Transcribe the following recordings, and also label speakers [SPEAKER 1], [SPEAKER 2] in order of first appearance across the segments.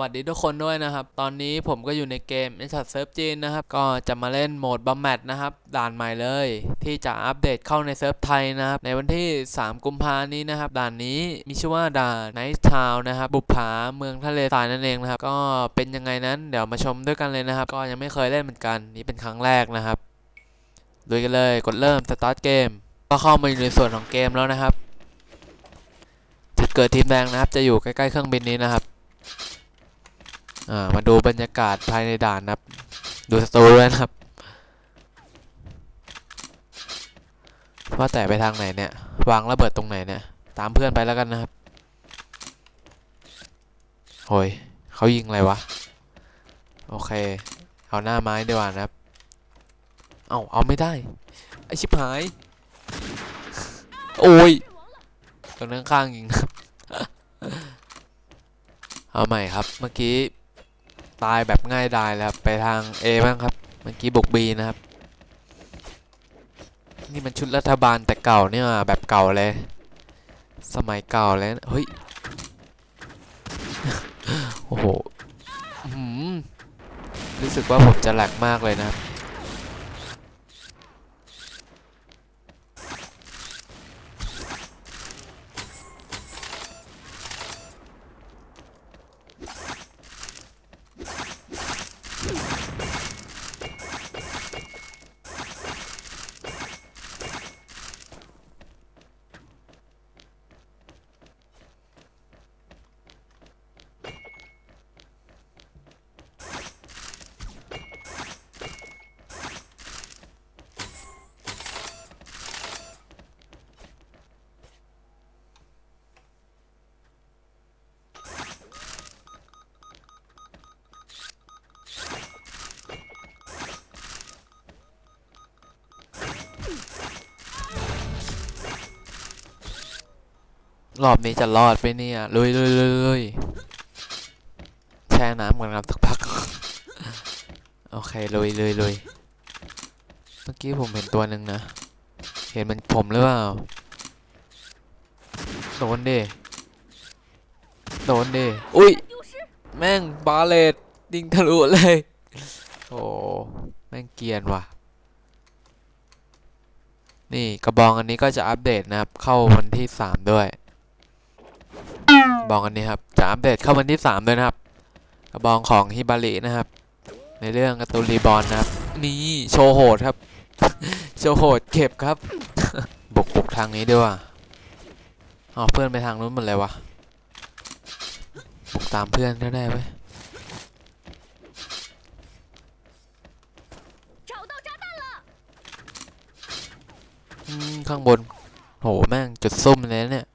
[SPEAKER 1] วัสดีทุกคนด้วยนะครับ ตอนนี้ผมก็อยู่ในเกม e s เซิร์ฟจีนนะครับ ก็จะมาเล่นโหมดบัมแมทนะครับ ด่านใหม่เลย ที่จะอัปเดตเข้าในเซิร์ฟไทยนะครับ ในวันที่ 3 กุมภานี้นะครับ ด่านนี้มีชื่อว่าด่าน Night Town นะครับ บุปผาเมืองทะเลทรายนั่นเองนะครับ ก็เป็นยังไงนั้นเดี๋ยวมาชมด้วยกันเลยนะครับ ก็ยังไม่เคยเล่นเหมือนกัน นี่เป็นครั้งแรกนะครับลุยกันเลย กดเริ่มสตาร์ทเกม ก็เข้ามาอยู่ในส่วนของเกมแล้วนะครับจุดเกิดทีมแดงนะครับ จะอยู่ใกล้ๆเครื่องบินนี้นะครับ อ่ามาดูบรรยากาศภายในด่านนะครับ ดูสตูด้วยนะครับว่าแต่ไปทางไหนเนี่ยวางระเบิดตรงไหนเนี่ย ตามเพื่อนไปแล้วกันนะครับโอ้ยเขายิงอะไรวะ โอเค เอาหน้าไม้ดีกว่านะครับ เอาเอาไม่ได้ ไอชิบหาย โอ้ยตรงนั้นข้างๆยิงครับ เอาใหม่ครับ เมื่อกี้ ตายแบบง่ายดายแล้วไปทาง A บ้างครับเมื่อกี้บุก B นะครับ นี่มันชุดรัฐบาลแต่เก่าเนี่ยว่ะแบบเก่าเลย สมัยเก่าแล้วเฮ้ยโอ้โหรู้สึกว่าผมจะแหลกมากเลยนะครับ รอบนี้จะรอดไปเนี่ยลุยลุยลุยลุยแช่น้ำกันครับสักพัก โอเคลุยลุยลุยเมื่อกี้ผมเห็นตัวหนึ่งนะ เห็นมันผมหรือเปล่า โดนดิโดนดิอุ้ย แม่งบาเลตยิงทะลุเลย โอ้แม่งเกียนว่ะ นี่กระบองอันนี้ก็จะอัปเดตนะครับ เข้าวันที่ 3 ด้วย บองอันนี้ครับจะอัปเดตเข้าวันที่ 3 ด้วยนะครับ กระบองของฮิบารินะครับ ในเรื่องกระตูนรีบอลนะครับ นี่โชโหดครับ โชโหดเก็บครับ บุกบุกทางนี้ด้วยว่ะอาเพื่อนไปทางนู้นหมดเลยวะตามเพื่อนก็ได้ไว้ข้างบน โห แม่งจุดส้มเลยเนี่ย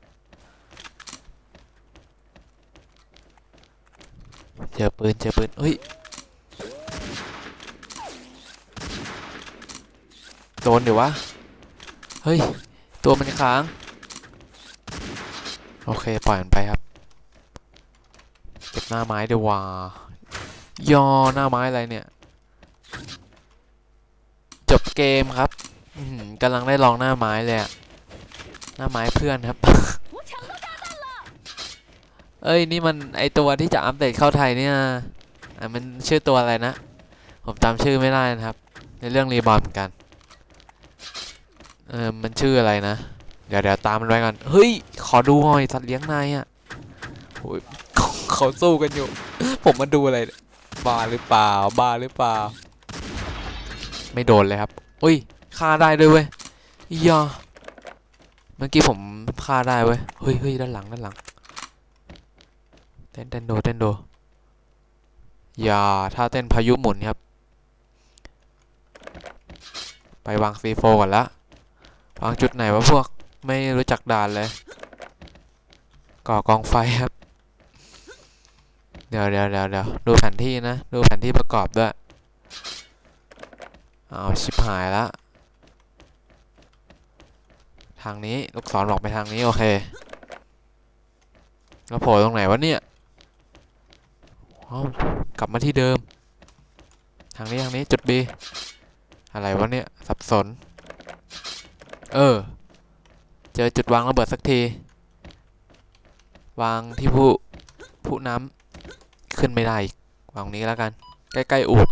[SPEAKER 1] เจอปืนเจอปืนเฮ้ย โดนเดี๋ยววะ เฮ้ย ตัวมันค้าง โอเค ปล่อยมันไปครับ เก็บหน้าไม้เดียววายอหน้าไม้อะไรเนี่ย จบเกมครับกำลังได้ลองหน้าไม้เลยหน้าไม้เพื่อนครับ เอ้ยนี่มันไอตัวที่จะอัปเดตเข้าไทยเนี่ยอะมันชื่อตัวอะไรนะ ผมจำชื่อไม่ได้นะครับ ในเรื่องรีบอร์นเหมือนกันเออมันชื่ออะไรนะ เดี๋ยวเดี๋ยวตามมันไว้กันเฮ้ย ขอดูหน่อยสัตว์เลี้ยงนายอะโอ้ยเขาสู้กันอยู่ ผมมาดูอะไรบ้าหรือเปล่าบ้าหรือเปล่า ไม่โดนเลยครับ อุ้ยฆ่าได้ด้วยเว้ยยาเมื่อกี้ผมฆ่าได้เว้ยเฮ้ยเฮ้ยด้านหลังด้านหลัง ต้นเต้นโดเต้นโดอย่าถ้าเต้นพายุหมุนครับ ไปวางซีโฟก่อนละวางจุดไหนวะพวกไม่รู้จักด่านเลย ก่อกองไฟครับ เดี๋ยวเดี๋ยวเดี๋ยวเดี๋ยวดูแผนที่นะ ดูแผนที่ประกอบด้วยเอาชิบหายละ ทางนี้ลูกศรบอกไปทางนี้ โอเค แล้วโผล่ตรงไหนวะเนี่ย เอากลับมาที่เดิม ทางนี้ทางนี้จุด B อะไรวะเนี่ย สับสน เออ เจอจุดวางระเบิดสักที วางที่ผู้ผู้น้ำขึ้นไม่ได้วางนี้แล้วกัน ใกล้ ๆ อูด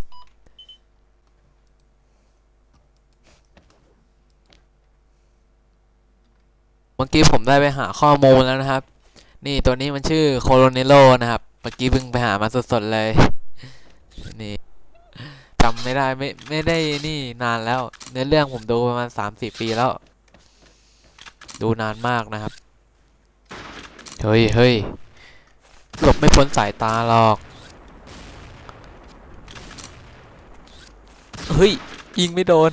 [SPEAKER 1] เมื่อกี้ผมได้ไปหาข้อมูลแล้วนะครับ นี่ตัวนี้มันชื่อโคโรเนโลนะครับ มื่อกี้เพิ่งไปหามาสดๆเลย นี่จำไม่ได้ไม่ไม่ได้นี่นานแล้ว เนื้อเรื่องผมดูประมาณสามสี่ปีแล้ว ดูนานมากนะครับ เฮ้ยเฮ้ยหลบไม่พ้นสายตาหรอก เฮ้ย ยิงไม่โดน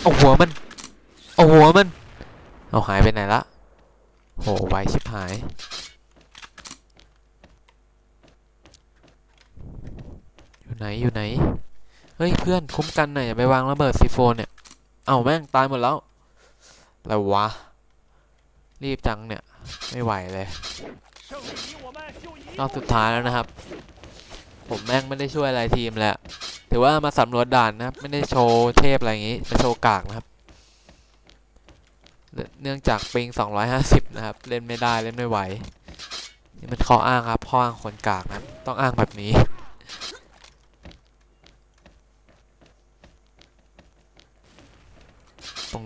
[SPEAKER 1] เอาหัวมัน เอาหัวมัน เอาหายไปไหนละ โห ไวชิบหาย อยู่ไหนอยู่ไหน เฮ้ยเพื่อนคุ้มกันหน่อยอย่าไปวางระเบิดซีโฟนเนี่ย เอาแม่งตายหมดแล้วอะไรวะ รีบจังเนี่ย ไม่ไหวเลยรอบสุดท้ายแล้วนะครับ ผมแม่งไม่ได้ช่วยอะไรทีมแล้วถือว่ามาสำรวจด่านนะครับ ไม่ได้โชว์เทพอะไรอย่างงี้มาโชว์กากนะครับ เนื่องจากปิง 250 นะครับ เล่นไม่ได้เล่นไม่ไหว นี่มันข้ออ้างครับข้ออ้างคนกากนะต้องอ้างแบบนี้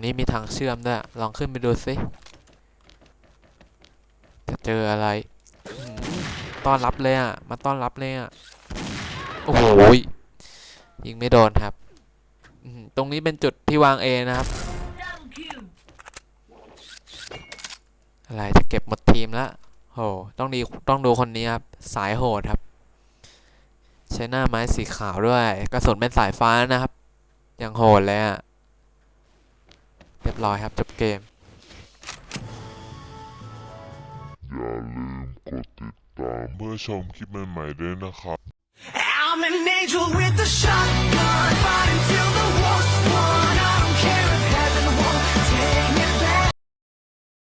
[SPEAKER 1] นี้มีทางเชื่อมด้วย ลองขึ้นไปดูสิ จะเจออะไร ต้อนรับเลยอะ มาต้อนรับเลยอะ โอ้โหยิงไม่โดนครับ ตรงนี้เป็นจุดที่วางเอนะครับ อะไรจะเก็บหมดทีมล้วโห ต้องดีต้องดูคนนี้ครับ สายโหดครับ ใช้หน้าไม้สีขาวด้วย กระสุนเป็นสายฟ้านะครับยังโหดเลยอะ รียบร้อยครับ จบเกม
[SPEAKER 2] อย่าลืมกดติดตามเพื่อชมคลิปใหม่ๆด้วยนะครับ
[SPEAKER 3] I'm an angel with a shotgun fighting